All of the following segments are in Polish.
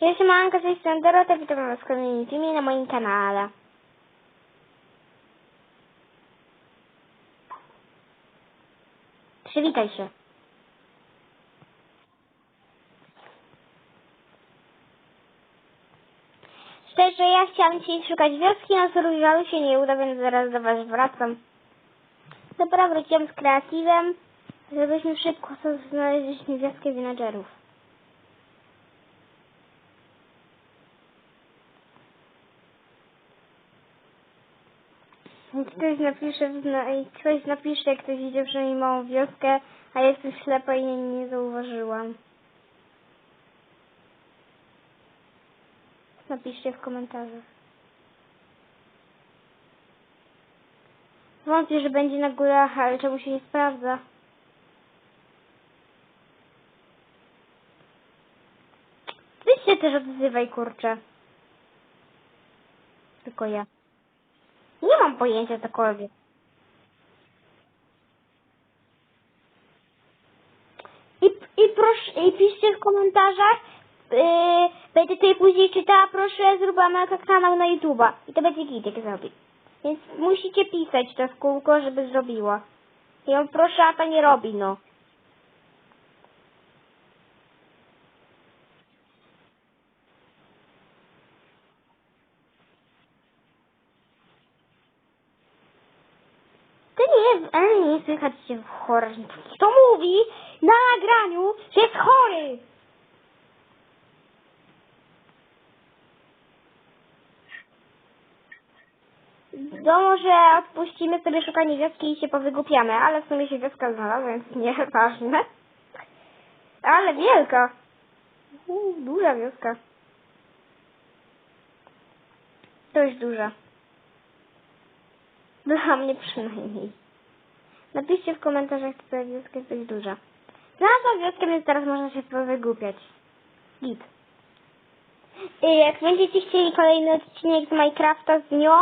Ja się Anka, z tej Dorota, witam was w kolejnym filmie na moim kanale. Przywitaj się. Szczerze, ja chciałam dzisiaj szukać wioski, no Survivalu się nie uda, więc zaraz do was wracam. Dobra, wróciłam z kreatywem, żebyśmy szybko sobie znaleźliśmy wioskę villagerów. Ktoś napisze, ktoś napisze, jak ktoś idzie przynajmniej małą wioskę, a jestem ślepa i nie, nie zauważyłam. Napiszcie w komentarzach. Wątpię, że będzie na górach, ale czemu się nie sprawdza? Ty się też odzywaj, kurczę. Tylko ja. Pojęcia cokolwiek. I, i proszę, i piszcie w komentarzach, yy, będę tutaj później czytała, proszę zrób kanał na YouTube'a. I to będzie git, jak zrobi. Więc musicie pisać to w kółko, żeby zrobiła. I on proszę, a to nie robi, no. Ale nie słychać się w horror. Kto mówi na nagraniu, że jest chory? To może odpuścimy sobie szukanie wioski i się powygłupiamy, ale w sumie się wioska znalazła, więc nieważne. Ale wielka. U, duża wioska. Dość duża. Dla mnie przynajmniej. Napiszcie w komentarzach, czy ta wioska jest dość duża. Znalazłam wioskę, więc teraz można się powygłupiać. Git. I jak będziecie chcieli kolejny odcinek z Minecrafta z nią,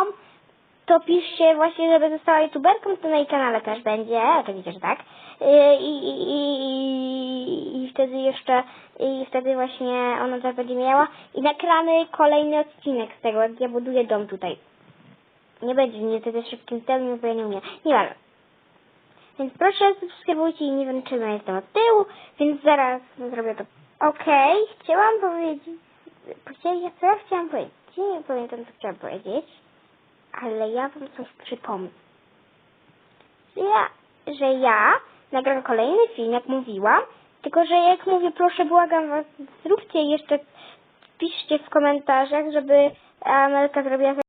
to piszcie właśnie, żeby została youtuberką, to na jej kanale też będzie, oczywiście, że tak. Y, I, i, i, i wtedy jeszcze, i wtedy właśnie ona też będzie miała. I nagramy kolejny odcinek z tego, jak ja buduję dom tutaj. Nie będzie nie wtedy szybkim terminie, bo ja nie umiem. Nie ważne. Więc proszę subskrybujcie i nie wiem, czy jestem od tyłu, więc zaraz zrobię to. Okej, chciałam powiedzieć, powiedzieć, co ja chciałam powiedzieć? Nie pamiętam, co chciałam powiedzieć, ale ja wam coś przypomnę. Że ja, że ja nagram kolejny film, jak mówiłam, tylko że jak mówię, proszę, błagam was, zróbcie jeszcze, piszcie w komentarzach, żeby Amelka zrobiła